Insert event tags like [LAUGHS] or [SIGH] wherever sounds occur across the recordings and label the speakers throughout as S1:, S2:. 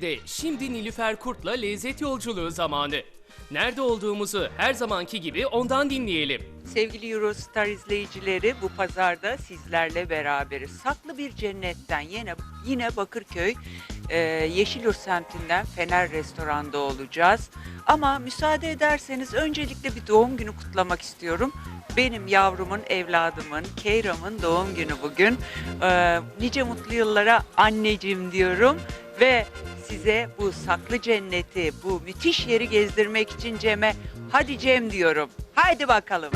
S1: de şimdi Nilüfer Kurt'la lezzet yolculuğu zamanı. Nerede olduğumuzu her zamanki gibi ondan dinleyelim.
S2: Sevgili Eurostar izleyicileri bu pazarda sizlerle beraberiz. Saklı bir cennetten yine yine Bakırköy e, Yeşilyurt semtinden Fener Restoran'da olacağız. Ama müsaade ederseniz öncelikle bir doğum günü kutlamak istiyorum. Benim yavrumun, evladımın, Keyram'ın doğum günü bugün. E, nice mutlu yıllara anneciğim diyorum ve size bu saklı cenneti, bu müthiş yeri gezdirmek için Cem'e hadi Cem diyorum. Haydi bakalım.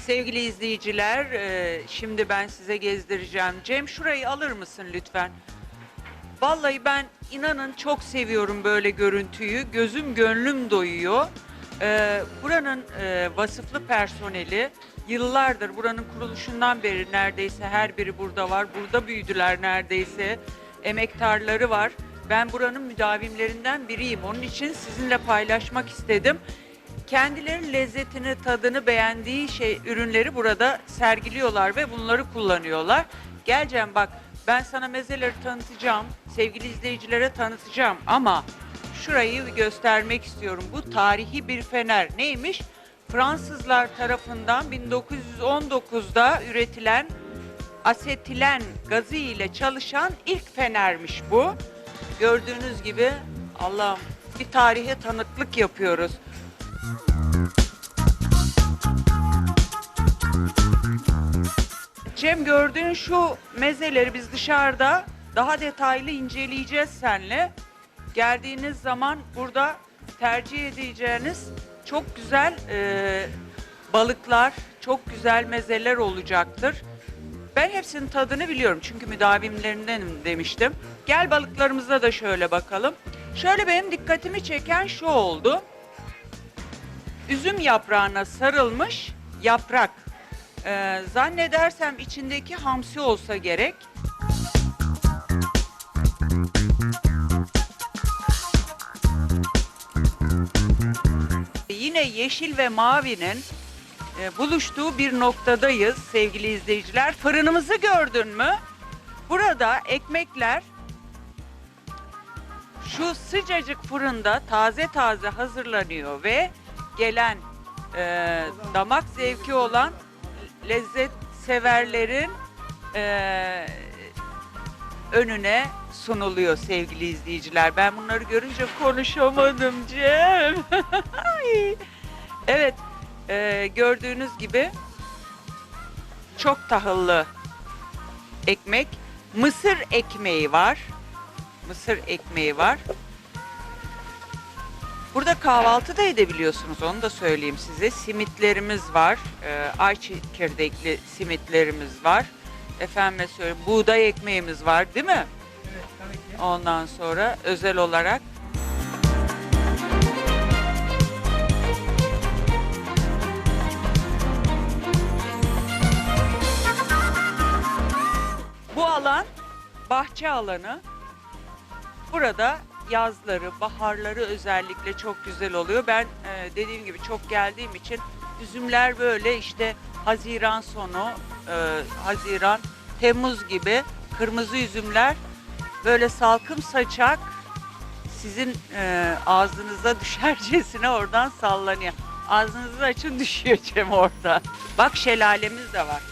S2: Sevgili izleyiciler, e, şimdi ben size gezdireceğim. Cem şurayı alır mısın lütfen? Vallahi ben inanın çok seviyorum böyle görüntüyü. Gözüm gönlüm doyuyor. Ee, buranın e, vasıflı personeli yıllardır buranın kuruluşundan beri neredeyse her biri burada var. Burada büyüdüler neredeyse. Emektarları var. Ben buranın müdavimlerinden biriyim. Onun için sizinle paylaşmak istedim. Kendileri lezzetini, tadını beğendiği şey ürünleri burada sergiliyorlar ve bunları kullanıyorlar. Geleceğim bak ben sana mezeleri tanıtacağım. Sevgili izleyicilere tanıtacağım ama şurayı göstermek istiyorum. Bu tarihi bir fener. Neymiş? Fransızlar tarafından 1919'da üretilen asetilen gazı ile çalışan ilk fenermiş bu. Gördüğünüz gibi Allah'ım bir tarihe tanıklık yapıyoruz. Cem gördüğün şu mezeleri biz dışarıda daha detaylı inceleyeceğiz senle. Geldiğiniz zaman burada tercih edeceğiniz çok güzel e, balıklar, çok güzel mezeler olacaktır. Ben hepsinin tadını biliyorum çünkü müdavimlerindenim demiştim. Gel balıklarımıza da şöyle bakalım. Şöyle benim dikkatimi çeken şu oldu. Üzüm yaprağına sarılmış yaprak. Ee, zannedersem içindeki hamsi olsa gerek. Yine yeşil ve mavinin e, buluştuğu bir noktadayız sevgili izleyiciler. Fırınımızı gördün mü? Burada ekmekler şu sıcacık fırında taze taze hazırlanıyor ve gelen e, damak zevki olan lezzet severlerin e, önüne sunuluyor sevgili izleyiciler. Ben bunları görünce konuşamadım Cem. [LAUGHS] Evet e, gördüğünüz gibi çok tahıllı ekmek. Mısır ekmeği var. Mısır ekmeği var. Burada kahvaltı da edebiliyorsunuz onu da söyleyeyim size. Simitlerimiz var. Ee, ay çekirdekli simitlerimiz var. Efendime söyleyeyim buğday ekmeğimiz var değil mi?
S3: Evet tabii ki.
S2: Ondan sonra özel olarak bahçe alanı. Burada yazları, baharları özellikle çok güzel oluyor. Ben e, dediğim gibi çok geldiğim için üzümler böyle işte Haziran sonu, e, Haziran, Temmuz gibi kırmızı üzümler böyle salkım saçak sizin e, ağzınıza [LAUGHS] düşercesine oradan sallanıyor. Ağzınızı açın düşüyor Cem orada. Bak şelalemiz de var.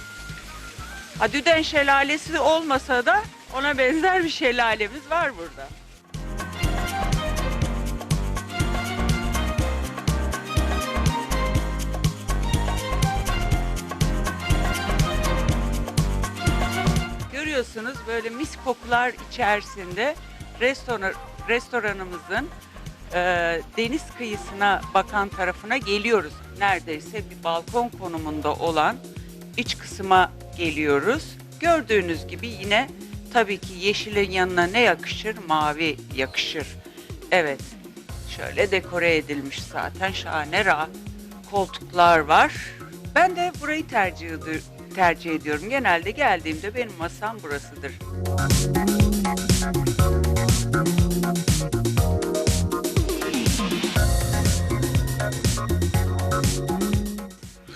S2: Ha Düden şelalesi olmasa da ona benzer bir şelalemiz var burada. Görüyorsunuz böyle mis kokular içerisinde restoran restoranımızın e, deniz kıyısına bakan tarafına geliyoruz. Neredeyse bir balkon konumunda olan iç kısma geliyoruz. Gördüğünüz gibi yine tabii ki yeşilin yanına ne yakışır? Mavi yakışır. Evet. Şöyle dekore edilmiş zaten şahane rahat koltuklar var. Ben de burayı tercih, tercih ediyorum. Genelde geldiğimde benim masam burasıdır.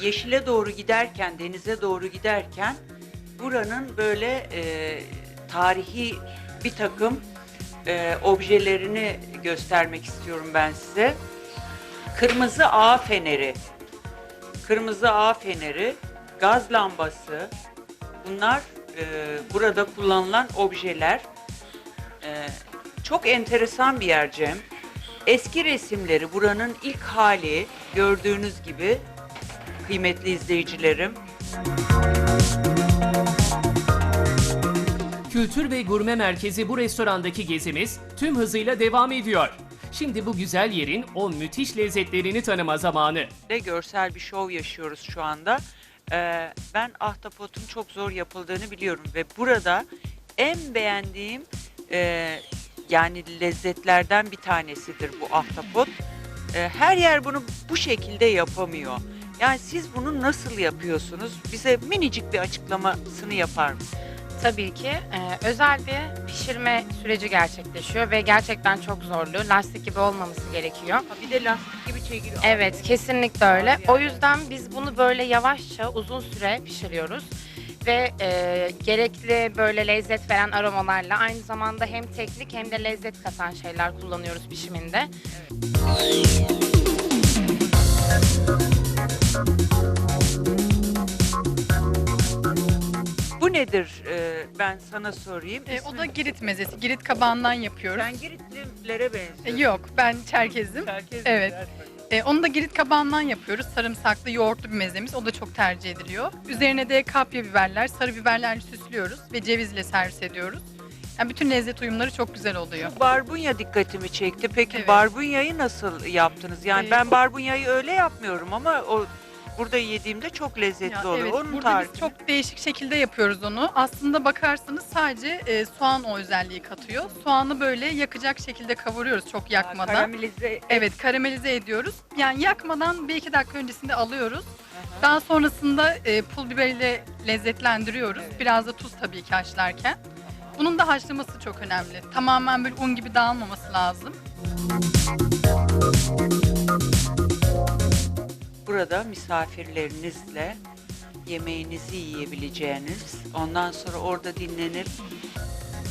S2: yeşile doğru giderken, denize doğru giderken buranın böyle e, tarihi bir takım e, objelerini göstermek istiyorum ben size. Kırmızı ağ feneri, kırmızı ağ feneri, gaz lambası, bunlar e, burada kullanılan objeler. E, çok enteresan bir yer Cem. Eski resimleri, buranın ilk hali gördüğünüz gibi kıymetli izleyicilerim.
S1: Kültür ve gurme merkezi bu restorandaki gezimiz tüm hızıyla devam ediyor. Şimdi bu güzel yerin o müthiş lezzetlerini tanıma zamanı.
S2: de görsel bir şov yaşıyoruz şu anda. Ee, ben ahtapotun çok zor yapıldığını biliyorum ve burada en beğendiğim e, yani lezzetlerden bir tanesidir bu ahtapot. Ee, her yer bunu bu şekilde yapamıyor. Yani siz bunu nasıl yapıyorsunuz? Bize minicik bir açıklamasını yapar mısınız?
S3: Tabii ki e, özel bir pişirme süreci gerçekleşiyor ve gerçekten çok zorlu. Lastik gibi olmaması gerekiyor.
S2: Ha, bir de lastik gibi çekiliyor.
S3: Evet, kesinlikle öyle. O yüzden biz bunu böyle yavaşça uzun süre pişiriyoruz ve e, gerekli böyle lezzet veren aromalarla aynı zamanda hem teknik hem de lezzet katan şeyler kullanıyoruz pişiminde.
S2: Bu nedir? Ee, ben sana sorayım.
S4: E, o
S2: İsmi-
S4: da Girit mezesi. Girit kabağından yapıyoruz.
S2: Sen Giritlimlere
S4: E,
S2: benziyorsun.
S4: yok, ben Çerkezim.
S2: Herkes
S4: Evet. E, onu da Girit kabağından yapıyoruz. Sarımsaklı, yoğurtlu bir mezemiz. O da çok tercih ediliyor. Üzerine de kapya biberler, sarı biberlerle süslüyoruz ve cevizle servis ediyoruz. Yani bütün lezzet uyumları çok güzel oluyor.
S2: Barbunya dikkatimi çekti. Peki
S4: Evet.
S2: barbunyayı nasıl yaptınız? Yani
S4: Ee,
S2: ben barbunyayı öyle yapmıyorum ama o burada yediğimde çok lezzetli
S4: Ya,
S2: oluyor.
S4: evet,
S2: Onun
S4: burada
S2: tarifi.
S4: biz çok değişik şekilde yapıyoruz onu. Aslında bakarsanız sadece e, soğan o özelliği katıyor. Soğanı böyle yakacak şekilde kavuruyoruz çok yakmadan.
S2: Karamelize
S4: Evet karamelize ediyoruz. Yani yakmadan bir iki dakika öncesinde alıyoruz. Daha sonrasında e, pul biberiyle lezzetlendiriyoruz. Biraz da tuz tabii ki haşlarken. Bunun da haşlaması çok önemli. Tamamen böyle un gibi dağılmaması lazım.
S2: Burada misafirlerinizle yemeğinizi yiyebileceğiniz, ondan sonra orada dinlenip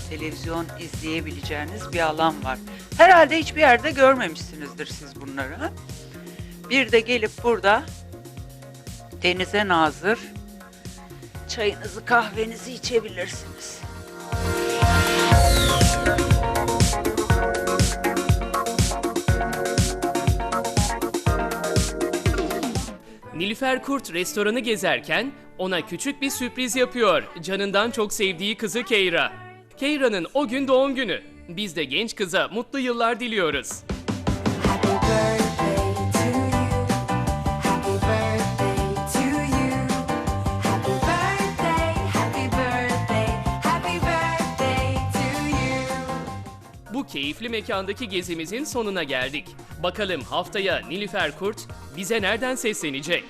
S2: televizyon izleyebileceğiniz bir alan var. Herhalde hiçbir yerde görmemişsinizdir siz bunları. Bir de gelip burada denize nazır çayınızı kahvenizi içebilirsiniz.
S1: Nilüfer Kurt restoranı gezerken ona küçük bir sürpriz yapıyor canından çok sevdiği kızı Keyra. Keyra'nın o gün doğum günü. Biz de genç kıza mutlu yıllar diliyoruz.
S5: Happy birthday.
S1: Bu keyifli mekandaki gezimizin sonuna geldik. Bakalım haftaya Nilüfer Kurt bize nereden seslenecek?